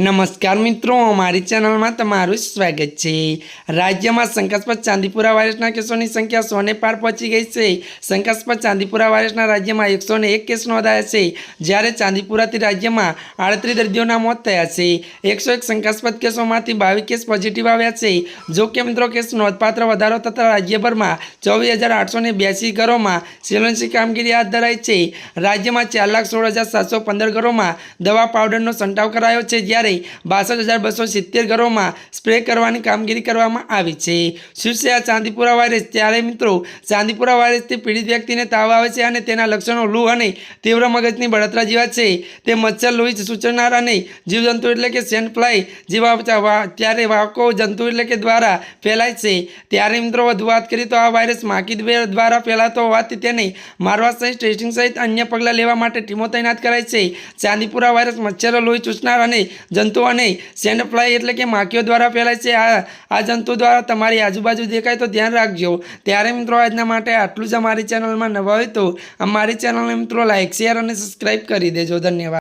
નમસ્કાર મિત્રો, અમારી ચેનલમાં તમારું સ્વાગત છે. રાજ્યમાં શંકાસ્પદ ચાંદીપુરા વાયરસના કેસોની સંખ્યા સોને પાર પહોંચી ગઈ છે. શંકાસ્પદ ચાંદીપુરા વાયરસના રાજ્યમાં એકસો એક કેસ નોંધાયા છે. જ્યારે ચાંદીપુરાથી રાજ્યમાં આડત્રીસ દર્દીઓના મોત થયા છે. એકસો એક શંકાસ્પદ કેસોમાંથી બાવીસ કેસ પોઝિટિવ આવ્યા છે. જો કે મિત્રો, કેસ નોંધપાત્ર વધારો થતાં રાજ્યભરમાં ચોવીસ હજાર આઠસો બ્યાસી ઘરોમાં સિલન્સી કામગીરી હાથ ધરાઈ છે. રાજ્યમાં ચાર લાખ સોળ હજાર સાતસો પંદર ઘરોમાં દવા પાવડરનો સંટાવ કરાયો છે. જ્યારે બાસઠ હજાર બસો સિત્તેર ઘરોમાં સ્પ્રે કરવાની કામગીરી કરવામાં આવી છે. શિવસે ચાંદીપુરા વાયરસ ત્યારે મિત્રો ચાંદીપુરા વાયરસથી પીડિત વ્યક્તિને તાવ આવે છે અને તેના લક્ષણો લૂ અને તીવ્ર મગજની બળતરા જેવા છે. તે મચ્છર, લોહી સૂચવનાર અને જીવજંતુ એટલે કે સેન્ટ જેવા ત્યારે વાહકો જંતુ એટલે કે દ્વારા ફેલાય છે. ત્યારે મિત્રો વધુ વાત કરીએ તો આ વાયરસ માખી દ્વારા ફેલાતો હોવાથી તેને મારવા સહિત ટેસ્ટિંગ સહિત અન્ય પગલાં લેવા માટે ટીમો તૈનાત કરાઈ છે. ચાંદીપુરા વાયરસ મચ્છરો, લોહી ચૂસનાર અને જંતુઓ અને સેન્ડ ફ્લાય એટલે કે માખીઓ દ્વારા ફેલાય છે. આ આ જંતુ દ્વારા તમારી આજુબાજુ દેખાય તો ધ્યાન રાખજો. ત્યારે મિત્રો આજના માટે આટલું જ અમારી ચેનલમાં નવા હોય તો અમારી ચેનલને મિત્રો લાઇક શેર અને સબસ્ક્રાઈબ કરી દેજો. ધન્યવાદ.